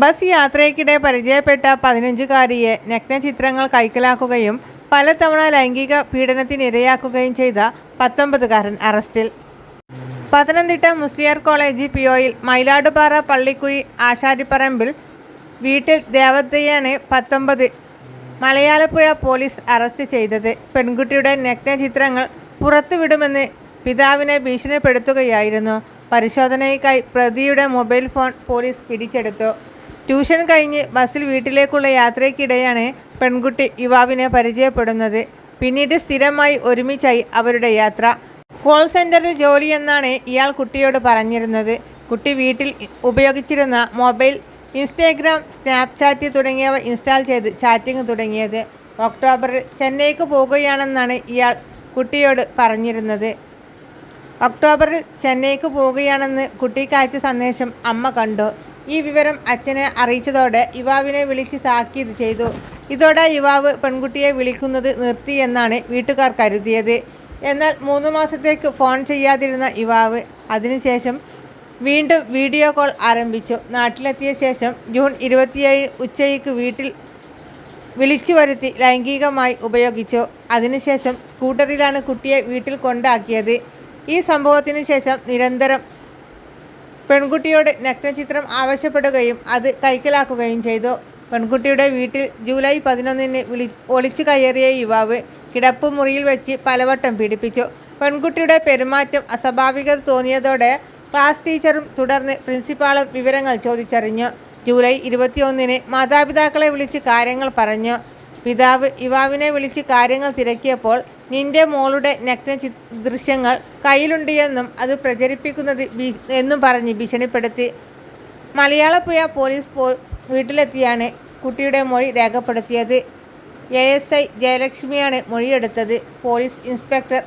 Bus യാത്രയ്ക്കിടെ പരിചയപ്പെട്ട പതിനഞ്ചുകാരിയെ നഗ്നചിത്രങ്ങൾ കൈക്കലാക്കുകയും പലതവണ ലൈംഗിക പീഡനത്തിനിരയാക്കുകയും ചെയ്ത പത്തൊമ്പതുകാരൻ അറസ്റ്റിൽ. പത്തനംതിട്ട മുസ്ലിയാർ കോളേജ് പി ഒയിൽ മയിലാടുപാറ പള്ളിക്കുഴി ആശാരിപ്പറമ്പിൽ വീട്ടിൽ ദേവതയാണ് പത്തൊമ്പത് മലയാളപ്പുഴ പോലീസ് അറസ്റ്റ് ചെയ്തത്. പെൺകുട്ടിയുടെ നഗ്ന നഗ്നചിത്രങ്ങൾ പുറത്തുവിടുമെന്ന് പിതാവിനെ ഭീഷണിപ്പെടുത്തുകയായിരുന്നു. പരിശോധനയ്ക്കായി പ്രതിയുടെ മൊബൈൽ ഫോൺ പോലീസ് പിടിച്ചെടുത്തു. ട്യൂഷൻ കഴിഞ്ഞ് ബസ്സിൽ വീട്ടിലേക്കുള്ള യാത്രയ്ക്കിടെയാണ് പെൺകുട്ടി യുവാവിനെ പരിചയപ്പെടുന്നത്. പിന്നീട് സ്ഥിരമായി ഒരുമിച്ചായി അവരുടെ യാത്ര. കോൾ സെന്ററിൽ ജോലിയെന്നാണ് ഇയാൾ കുട്ടിയോട് പറഞ്ഞിരുന്നത്. കുട്ടി വീട്ടിൽ ഉപയോഗിച്ചിരുന്ന മൊബൈൽ ഇൻസ്റ്റാഗ്രാം സ്നാപ്ചാറ്റ് തുടങ്ങിയവ ഇൻസ്റ്റാൾ ചെയ്ത് ചാറ്റിംഗ് തുടങ്ങിയത്. ഒക്ടോബറിൽ ചെന്നൈക്ക് പോകുകയാണെന്നാണ് ഇയാൾ കുട്ടിയോട് പറഞ്ഞിരുന്നത്. ഒക്ടോബറിൽ ചെന്നൈക്ക് പോവുകയാണെന്ന് കുട്ടിക്ക് സന്ദേശം അമ്മ കണ്ടു. ഈ വിവരം അച്ഛനെ അറിയിച്ചതോടെ യുവാവിനെ വിളിച്ച് താക്കീത് ചെയ്തു. ഇതോടെ യുവാവ് പെൺകുട്ടിയെ വിളിക്കുന്നത് നിർത്തി എന്നാണ് വീട്ടുകാർ കരുതിയത്. എന്നാൽ മൂന്ന് മാസത്തേക്ക് ഫോൺ ചെയ്യാതിരുന്ന യുവാവ് അതിനുശേഷം വീണ്ടും വീഡിയോ കോൾ ആരംഭിച്ചു. നാട്ടിലെത്തിയ ശേഷം ജൂൺ ഇരുപത്തിയേഴ് ഉച്ചയ്ക്ക് വീട്ടിൽ വിളിച്ചു വരുത്തി ലൈംഗികമായി ഉപയോഗിച്ചു. അതിനുശേഷം സ്കൂട്ടറിലാണ് കുട്ടിയെ വീട്ടിൽ കൊണ്ടാക്കിയത്. ഈ സംഭവത്തിന് ശേഷം നിരന്തരം പെൺകുട്ടിയോട് നഗ്നചിത്രം ആവശ്യപ്പെടുകയും അത് കൈക്കലാക്കുകയും ചെയ്തു. പെൺകുട്ടിയുടെ വീട്ടിൽ ജൂലൈ പതിനൊന്നിന് വിളി ഒളിച്ചു കയറിയ യുവാവ് കിടപ്പുമുറിയിൽ വെച്ച് പലവട്ടം പീഡിപ്പിച്ചു. പെൺകുട്ടിയുടെ പെരുമാറ്റം അസ്വാഭാവികത തോന്നിയതോടെ ക്ലാസ് ടീച്ചറും തുടർന്ന് പ്രിൻസിപ്പാളും വിവരങ്ങൾ ചോദിച്ചറിഞ്ഞു. ജൂലൈ ഇരുപത്തിയൊന്നിന് മാതാപിതാക്കളെ വിളിച്ച് കാര്യങ്ങൾ പറഞ്ഞു. പിതാവ് യുവാവിനെ വിളിച്ച് കാര്യങ്ങൾ തിരക്കിയപ്പോൾ നിന്റെ മോളുടെ നഗ്ന ദൃശ്യങ്ങൾ കയ്യിലുണ്ടെന്നും അത് പ്രചരിപ്പിക്കുന്നത് എന്നും പറഞ്ഞ് ഭീഷണിപ്പെടുത്തി. മലയാളപ്പുഴ പോലീസ് പോ വീട്ടിലെത്തിയാണ് കുട്ടിയുടെ മൊഴി രേഖപ്പെടുത്തിയത്. എ എസ് ഐ ജയലക്ഷ്മിയാണ് മൊഴിയെടുത്തത്. Police inspector